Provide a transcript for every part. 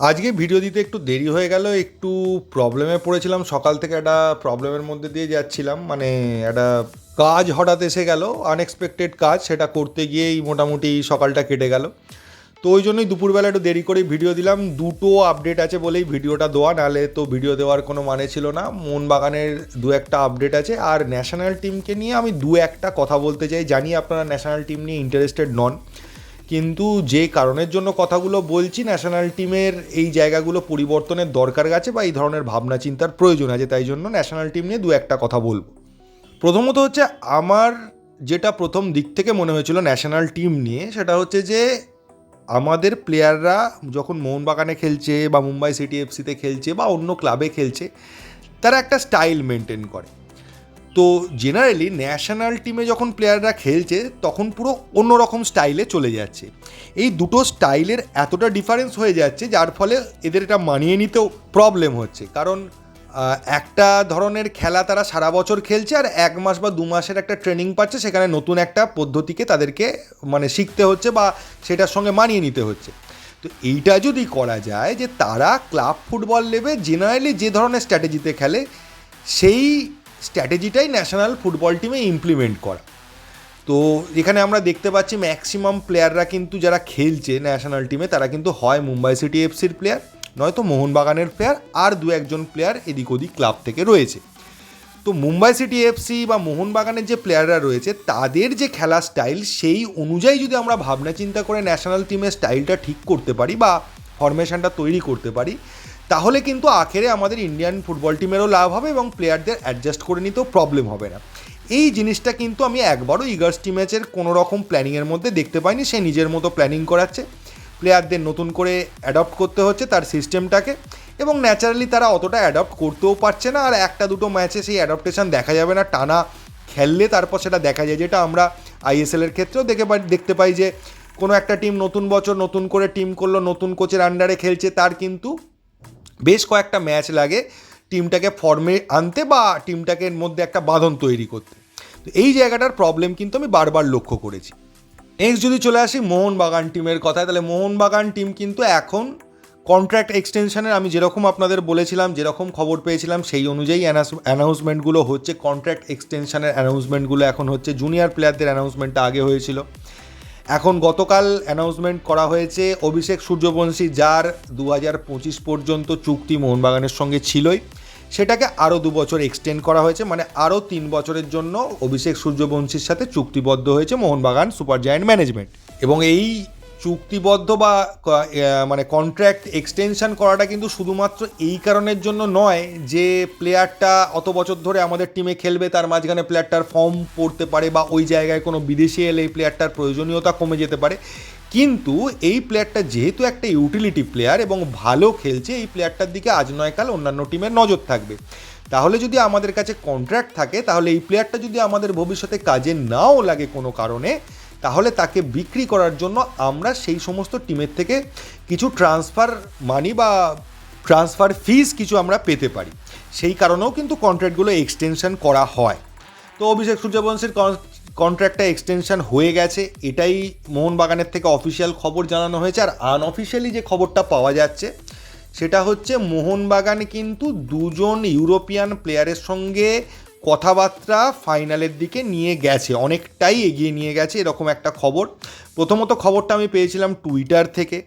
আজকে ভিডিও দিতে একটু দেরি হয়ে গেল, একটু প্রবলেমে পড়েছিলাম। সকাল থেকে একটা প্রবলেমের মধ্যে দিয়ে যাচ্ছিলাম মানে একটা কাজ হঠাৎ এসে গেল আনএক্সপেক্টেড কাজ, সেটা করতে গিয়েই মোটামুটি সকালটা কেটে গেল। তো ওই জন্যই দুপুরবেলা একটু দেরি করে ভিডিও দিলাম, দুটো আপডেট আছে বলেই ভিডিওটা দেওয়া, নাহলে তো ভিডিও দেওয়ার কোনো মানে ছিল না। মোহনবাগানের দু একটা আপডেট আছে, আর ন্যাশনাল টিমকে নিয়ে আমি দু একটা কথা বলতে চাই, জানি আপনারা ন্যাশনাল টিম নিয়ে ইন্টারেস্টেড নন। কিন্তু যে কারণের জন্য কথাগুলো বলছি ন্যাশনাল টিমের এই জায়গাগুলো পরিবর্তনের দরকার আছে বা এই ধরনের ভাবনা চিন্তার প্রয়োজন আছে, তাই জন্য ন্যাশনাল টিম নিয়ে দু একটা কথা বলব। প্রথমত হচ্ছে, আমার যেটা প্রথম দিক থেকে মনে হয়েছিল ন্যাশনাল টিম নিয়ে, সেটা হচ্ছে যে, আমাদের প্লেয়াররা যখন মোহনবাগানে খেলছে বা মুম্বাই সিটি এফসিতে খেলছে বা অন্য ক্লাবে খেলছে, তারা একটা স্টাইল মেনটেন করে। তো জেনারেলি ন্যাশনাল টিমে যখন প্লেয়াররা খেলছে, তখন পুরো অন্যরকম স্টাইলে চলে যাচ্ছে। এই দুটো স্টাইলের এতটা ডিফারেন্স হয়ে যাচ্ছে, যার ফলে এদের এটা মানিয়ে নিতেও প্রবলেম হচ্ছে। কারণ একটা ধরনের খেলা তারা সারা বছর খেলছে আর এক মাস বা দু মাসের একটা ট্রেনিং পাচ্ছে, সেখানে নতুন একটা পদ্ধতিকে তাদেরকে মানে শিখতে হচ্ছে বা সেটার সঙ্গে মানিয়ে নিতে হচ্ছে। তো এইটা যদি করা যায় যে তারা ক্লাব ফুটবল লেভে জেনারেলি যে ধরনের স্ট্র্যাটেজিতে খেলে, সেই স্ট্র্যাটেজিটাই ন্যাশনাল ফুটবল টিমে ইমপ্লিমেন্ট করা। তো এখানে আমরা দেখতে পাচ্ছি ম্যাক্সিমাম প্লেয়াররা কিন্তু যারা খেলছে ন্যাশনাল টিমে তারা কিন্তু হয় মুম্বাই সিটি এফসির প্লেয়ার নয়তো মোহনবাগানের প্লেয়ার আর দু একজন প্লেয়ার এদিক ওদিক ক্লাব থেকে রয়েছে। তো মুম্বাই সিটি এফসি বা মোহনবাগানের যে প্লেয়াররা রয়েছে, তাদের যে খেলা স্টাইল সেই অনুযায়ী যদি আমরা ভাবনা চিন্তা করে ন্যাশনাল টিমের স্টাইলটা ঠিক করতে পারি বা ফরমেশনটা তৈরি করতে পারি তাহলে কিন্তু আখেরে আমাদের ইন্ডিয়ান ফুটবল টিমেরও লাভ হবে এবং প্লেয়ারদের অ্যাডজাস্ট করে নিতেও প্রবলেম হবে না। এই জিনিসটা কিন্তু আমি একবারও ইগার্স টিমেচের কোনো রকম প্ল্যানিংয়ের মধ্যে দেখতে পাইনি। সে নিজের মতো প্ল্যানিং করাচ্ছে। প্লেয়ারদের নতুন করে অ্যাডপ্ট করতে হচ্ছে তার সিস্টেমটাকে এবং ন্যাচারালি তারা অতটা অ্যাডপ্ট করতেও পারছে না। আর একটা দুটো ম্যাচে সেই অ্যাডপ্টেশন দেখা যাবে না। টানা খেললে তারপর সেটা দেখা যায়। যেটা আমরা আইএসএলের ক্ষেত্রেও দেখে পাই, দেখতে পাই যে কোনো একটা টিম নতুন বছর নতুন করে টিম করল, নতুন কোচের আন্ডারে খেলছে, তার কিন্তু বেশ কয়েকটা ম্যাচ লাগে টিমটাকে ফর্মে আনতে বা টিমটাকে মধ্যে একটা বাঁধন তৈরি করতে। তো এই জায়গাটার প্রবলেম কিন্তু আমি বারবার লক্ষ্য করেছি। নেক্সট যদি চলে আসি মোহনবাগান টিমের কথায়, তাহলে মোহনবাগান টিম কিন্তু এখন কন্ট্রাক্ট এক্সটেনশনের আমি যেরকম আপনাদের বলেছিলাম, যেরকম খবর পেয়েছিলাম, সেই অনুযায়ী অ্যানাউন্সমেন্টগুলো হচ্ছে কন্ট্রাক্ট এক্সটেনশনের অ্যানাউন্সমেন্টগুলো এখন হচ্ছে জুনিয়র প্লেয়ারদের অ্যানাউন্সমেন্টটা আগে হয়েছিল। এখন গতকাল অ্যানাউন্সমেন্ট করা হয়েছে, অভিষেক সূর্যবংশী যার দু হাজার পঁচিশ পর্যন্ত চুক্তি মোহনবাগানের সঙ্গে ছিলই, সেটাকে আরও দু বছর এক্সটেন্ড করা হয়েছে মানে আরও তিন বছরের জন্য অভিষেক সূর্যবংশীর সাথে চুক্তিবদ্ধ হয়েছে মোহনবাগান সুপার জায়েন্ট ম্যানেজমেন্ট। এবং এই চুক্তিবদ্ধ বা মানে কন্ট্রাক্ট এক্সটেনশন করাটা কিন্তু শুধুমাত্র এই কারণের জন্য নয় যে প্লেয়ারটা অত বছর ধরে আমাদের টিমে খেলবে, তার মাঝখানে প্লেয়ারটার ফর্ম পড়তে পারে বা ওই জায়গায় কোনো বিদেশি এলে এই প্লেয়ারটার প্রয়োজনীয়তা কমে যেতে পারে। কিন্তু এই প্লেয়ারটা যেহেতু একটা ইউটিলিটি প্লেয়ার এবং ভালো খেলছে, এই প্লেয়ারটার দিকে আজ নয় কাল অন্যান্য টিমের নজর থাকবে। তাহলে যদি আমাদের কাছে কন্ট্রাক্ট থাকে, তাহলে এই প্লেয়ারটা যদি আমাদের ভবিষ্যতে কাজে নাও লাগে কোনো কারণে তাহলে তাকে বিক্রি করার জন্য আমরা সেই সমস্ত টিমের থেকে কিছু ট্রান্সফার মানি বা ট্রান্সফার ফিস কিছু আমরা পেতে পারি। সেই কারণেও কিন্তু কন্ট্রাক্টগুলো এক্সটেনশন করা হয়। তো অভিষেক সূর্যবংশীর কন্ট্রাক্টটা এক্সটেনশন হয়ে গেছে, এটাই মোহনবাগানের থেকে অফিসিয়াল খবর জানানো হয়েছে। আর আনঅফিসিয়ালি যে খবরটা পাওয়া যাচ্ছে, সেটা হচ্ছে মোহনবাগান কিন্তু দুজন ইউরোপিয়ান প্লেয়ারের সঙ্গে কথাবার্তা ফাইনালের দিকে নিয়ে গেছে, অনেকটাই এগিয়ে নিয়ে গেছে এরকম একটা খবর। প্রথমত খবরটা আমি পেয়েছিলাম টুইটার থেকে।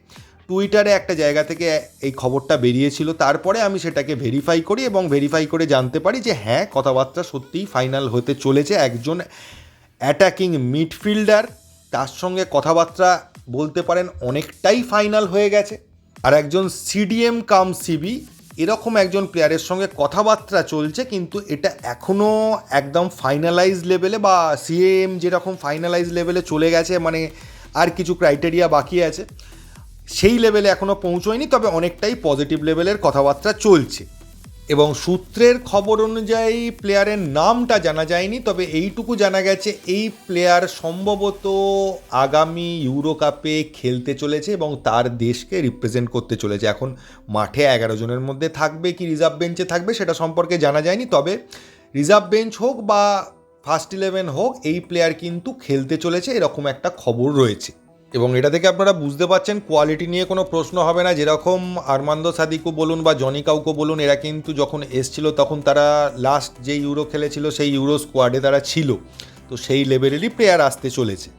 টুইটারে একটা জায়গা থেকে এই খবরটা বেরিয়েছিল, তারপরে আমি সেটাকে ভেরিফাই করি এবং ভেরিফাই করে জানতে পারি যে হ্যাঁ কথাবার্তা সত্যিই ফাইনাল হতে চলেছে একজন অ্যাটাকিং মিডফিল্ডার তার সঙ্গে কথাবার্তা বলতে পারেন, অনেকটাই ফাইনাল হয়ে গেছে। আর একজন সিডিএম কাম সিবি এরকম একজন প্লেয়ারের সঙ্গে কথাবার্তা চলছে, কিন্তু এটা এখনও একদম ফাইনালাইজ লেভেলে বা সিএম যেরকম ফাইনালাইজ লেভেলে চলে গেছে মানে আর কিছু ক্রাইটেরিয়া বাকি আছে, সেই লেভেলে এখনও পৌঁছয়নি, তবে অনেকটাই পজিটিভ লেভেলের কথাবার্তা চলছে। এবং সূত্রের খবর অনুযায়ী প্লেয়ারের নামটা জানা যায়নি, তবে এইটুকু জানা গেছে, এই প্লেয়ার সম্ভবত আগামী ইউরো কাপে খেলতে চলেছে এবং তার দেশকে রিপ্রেজেন্ট করতে চলেছে। এখন মাঠে এগারো জনের মধ্যে থাকবে কি রিজার্ভ বেঞ্চে থাকবে সেটা সম্পর্কে জানা যায়নি, তবে রিজার্ভ বেঞ্চ হোক বা ফার্স্ট ইলেভেন হোক, এই প্লেয়ার কিন্তু খেলতে চলেছে, এরকম একটা খবর রয়েছে। এবং এটা থেকে আপনারা বুঝতে পারছেন কোয়ালিটি নিয়ে কোনো প্রশ্ন হবে না। যেরকম আরমান্দ সাদিকু বলুন বা জনি কাউকে বলুন, এরা কিন্তু যখন এসছিল তখন তারা লাস্ট যে ইউরো খেলেছিল, সেই ইউরো স্কোয়াডে তারা ছিল। তো সেই লেভেলেরই প্লেয়ার আসতে চলেছে।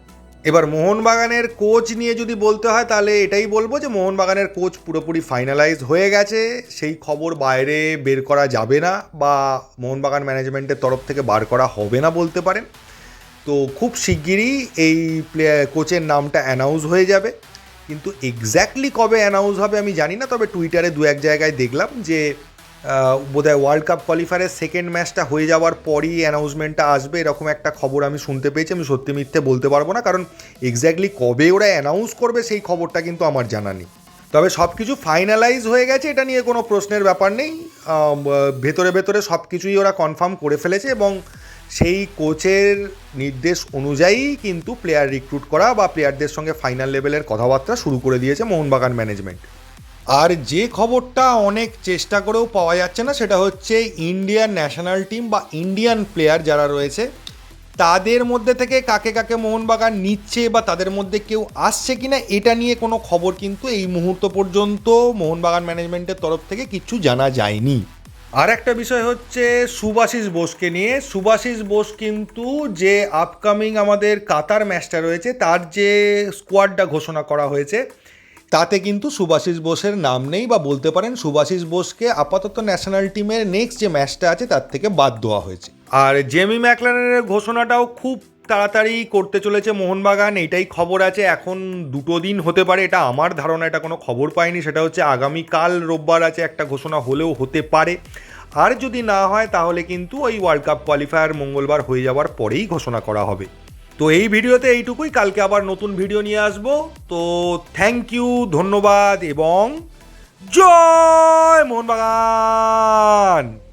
এবার মোহনবাগানের কোচ নিয়ে যদি বলতে হয়, তাহলে এটাই বলব যে মোহনবাগানের কোচ পুরোপুরি ফাইনালাইজ হয়ে গেছে। সেই খবর বাইরে বের করা যাবে না বা মোহনবাগান ম্যানেজমেন্টের তরফ থেকে বার করা হবে না বলতে পারেন। তো খুব শিগগিরই এই প্লেয়ার কোচের নামটা অ্যানাউন্স হয়ে যাবে। কিন্তু এক্স্যাক্টলি কবে অ্যানাউন্স হবে আমি জানি না, তবে টুইটারে দু এক জায়গায় দেখলাম যে বোধহয় ওয়ার্ল্ড কাপ কোয়ালিফায়ারের সেকেন্ড ম্যাচটা হয়ে যাওয়ার পরই অ্যানাউন্সমেন্টটা আসবে, এরকম একটা খবর আমি শুনতে পেয়েছি। আমি সত্যি মিথ্যে বলতে পারব না, কারণ এক্স্যাক্টলি কবে ওরা অ্যানাউন্স করবে সেই খবরটা কিন্তু আমার জানা নেই। তবে সব কিছু ফাইনালাইজ হয়ে গেছে, এটা নিয়ে কোনো প্রশ্নের ব্যাপার নেই। ভেতরে ভেতরে সব কিছুই ওরা কনফার্ম করে ফেলেছে এবং সেই কোচের নির্দেশ অনুযায়ী কিন্তু প্লেয়ার রিক্রুট করা বা প্লেয়ারদের সঙ্গে ফাইনাল লেভেলের কথাবার্তা শুরু করে দিয়েছে মোহনবাগান ম্যানেজমেন্ট আর যে খবরটা অনেক চেষ্টা করেও পাওয়া যাচ্ছে না, সেটা হচ্ছে ইন্ডিয়ান ন্যাশনাল টিম বা ইন্ডিয়ান প্লেয়ার যারা রয়েছে, তাদের মধ্যে থেকে কাকে কাকে মোহনবাগান নিচ্ছে বা তাদের মধ্যে কেউ আসছে কিনা, এটা নিয়ে কোনো খবর কিন্তু এই মুহূর্ত পর্যন্ত মোহনবাগান ম্যানেজমেন্টের তরফ থেকে কিছু জানা যায়নি। আর একটা বিষয় হচ্ছে সুভাষিস বোসকে নিয়ে। সুভাষিস বোস কিন্তু যে আপকামিং আমাদের কাতার ম্যাচটা রয়েছে, তার যে স্কোয়াডটা ঘোষণা করা হয়েছে, তাতে কিন্তু সুভাষিস বোসের নাম নেই বা বলতে পারেন সুভাষিস বোসকে আপাতত ন্যাশনাল টিমের নেক্সট যে ম্যাচটা আছে, তার থেকে বাদ দেওয়া হয়েছে। আর জেমি ম্যাকলারের ঘোষণাটাও খুব তাড়াতাড়ি করতে চলেছে মোহনবাগান, এটাই খবর আছে। এখন দুটো দিন হতে পারে, এটা আমার ধারণা, এটা কোনো খবর পাইনি, সেটা হচ্ছে আগামীকাল রোববার আছে একটা ঘোষণা হলেও হতে পারে। আর যদি না হয়, তাহলে কিন্তু ওই ওয়ার্ল্ড কাপ কোয়ালিফায়ার মঙ্গলবার হয়ে যাওয়ার পরেই ঘোষণা করা হবে। তো এই ভিডিওতে এইটুকুই, কালকে আবার নতুন ভিডিও নিয়ে আসব। তো থ্যাংক ইউ ধন্যবাদ, এবং জয় মোহনবাগান!